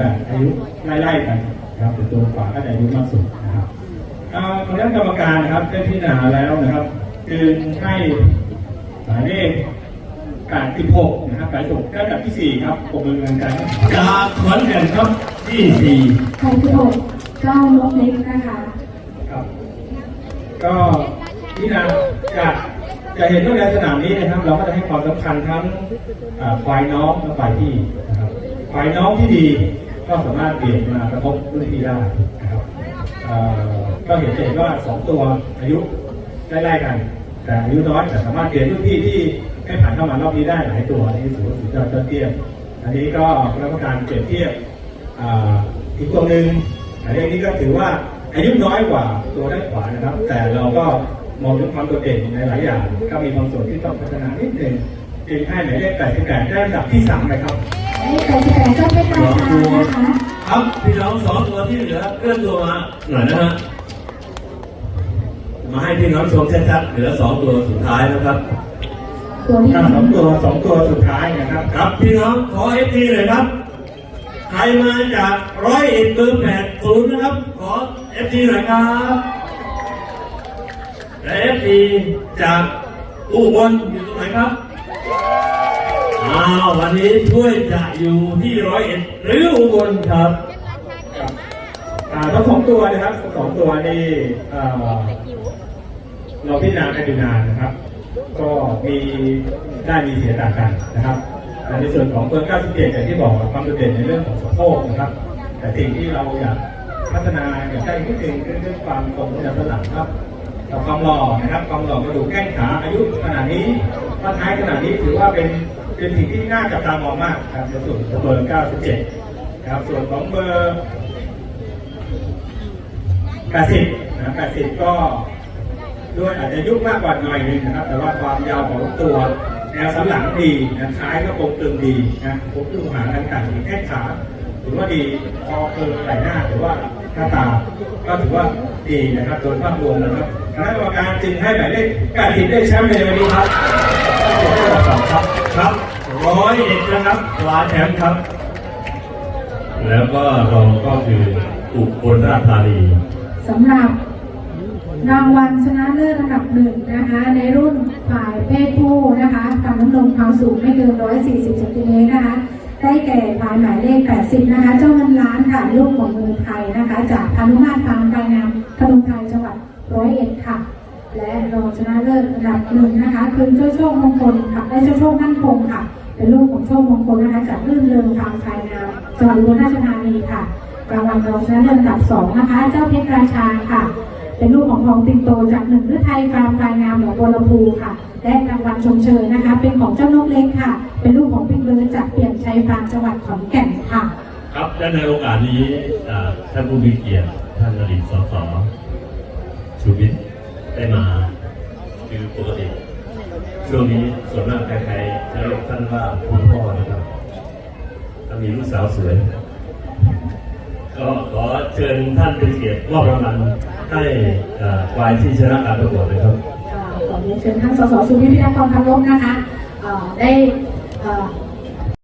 แบบอายุไล่ๆกันนะครับแต่ตัวขวาก็จะอายุมากสุดนะครับเอ่อคณะกรรมการนะครับได้พิจารณาแล้วนะครับจึงให้หมายเลข86นะครับหมายถูกได้แบบที่สี่ครับปมมือเงินกันจากขอนแก่นครับที่สี่ใครที่อกเจ้านกเล็กนะคะครับ ก็ที่นาจะจะเห็นว่าในสนามนี้นะครับ เราก็จะให้ความสำคัญทั้งอ่าฝ่ายน้องและฝ่ายพี่นะครับฝ่ายน้องที่ดี ก็สามารถเปลี่ยนมากระทบรุ่นพี่ได้นะครับก็เห็นจะเห็นว่าสองตัวอายุไล่ๆกัน แต่อายุน้อยแต่สามารถเปลี่ยนรุ่นพี่ที่ให้ผ่านเข้ามารอบนี้ได้หลายตัวนนี้ถือว่าสุดยอดยอดเยี่ยมอันนี้ก็คณะกรรมการเปรียบเทียบอีกตัวหนึ่งอันนี้นี่ก็ถือว่าอายุน้อยกว่าตัวด้านขวานะครับ แต่เราก็มองถึงความโดดเด่นในหลายอย่าง ก็มีบางส่วนที่ต้องพัฒนานิดนึงจึงให้หมายเลข88ได้อันดับที่3ไปครับ หมายเลข88เจ้าเพชรราชานะคะครับพี่น้องสองตัวที่เหลือเคลื่อนตัวมาหน่อยนะฮะมาให้พี่น้องชมชัดๆเหลือสองตัวสุดท้ายนะครับตัวที่ถ้าสองตัวสองตัวสุดท้ายนะครับ ครับพี่น้องขอเอฟทีเลยครับใครมาจากร้อยเอ็ดเบอร์แปดศูนย์นะครับ ขอเอฟทีหน่อยครับและเอฟทีจากอุบลอยู่ตรงไหนครับ อ้าววันนี้ช่วยจะอยู่ที่ร้อยเอ็ดหรืออุบลครับครับอ่าทั้งสองตัวนะครับสองตัวนี่เอ่อเราพิจารณากันอยู่นานนะครับ ก็มีได้มีเสียต่างกันนะครับแต่ในส่วนของเบอร์97อย่างที่บอกความโดดเด่นในเรื่องของสะโพกนะครับ แต่สิ่งที่เราอยากพัฒนาอยากได้นิดนึงคือเรื่องความตรงที่เราหลังครับกับความหล่อนะครับความหล่อกระดูกแข้งขาอายุขนาดนี้มาท้ายขนาดนี้ถือว่าเป็น เป็นสิ่งที่น่าจับตามองมากครับในส่วนของเบอร์97นะครับส่วนของเบอร์80นะ80 ก็ด้วยอาจจะยุบมากกว่าหน่อยหนึงนะครับ แต่ว่าความยาวของตัวแนวสันหลังดีนะท้ายก็คงตึงดีนะคงตึงหางต่างๆแข้งขาถือว่าดีพอเกินไหล่หน้าหรือว่าหน้าตา ก็ถือว่าดีนะครับโดยภาพรวมนะครับคณะกรรมการจึงให้หมายเลข80ได้แชมป์ในวันนี้ครับขอบคุณครับครับ อยเอ็ดนะครับคว้าแชมป์ครับ แล้วก็รองก็คืออุบลราชธานีสำหรับรางวัลชนะเลิศอันดับหนึ่งนะคะ ในรุ่นฝ่ายเพศผู้นะคะทำน้ำนมความสูงไม่เกิน 140เซนติเมตรนะคะ ได้แก่ฝ่ายหมายเลข 80 นะคะ เจ้าเงินล้านค่ะลูกของเมืองไทยนะคะ จากพานุมาตรฟาร์มไทยงามพนมไทยจังหวัดร้อยเอ็ดค่ะ และรองชนะเลิศอันดับหนึ่งนะคะ คือเจ้าโชคมงคลค่ะและเจ้าโชคมั่นคงค่ะ เป็นลูกของโชคมงคลนะคะจากรื่นเริงฟาร์มไทยงาจังหวัดอุบลราชธานีค่ะรางวัลรองชนะเลิศอันดับสองนะคะ เจ้าเพชรราชาค่ะ เป็นลูกของทองติงโตจากหนึ่งฤทัยฟาร์มพลายงามหนองบัวลำพูค่ะและรางวัลชมเชยนะคะ เป็นของเจ้านกเล็กค่ะ เป็นลูกของพิกเบิร์ดจากเปลี่ยนชัยฟาร์มจังหวัดขอนแก่นค่ะ ครับและในโอกาสนี้อ่าท่านผู้มีเกียรติท่านอดีตสสชูวิทย์ได้มาคือปกติ ช่วงนี้ส่วนมากใครๆจะเรียกท่านว่าคุณพ่อนะครับถ้ามีลูกสาวสวย ก็ขอเชิญท่านเป็นเกียรติมอบรางวัลให้อ่าควายที่ชนะการประกวดนะครับขอเรียนเชิญท่านสสสุวิทย์พิทักษ์ทองคำลบนะคะได้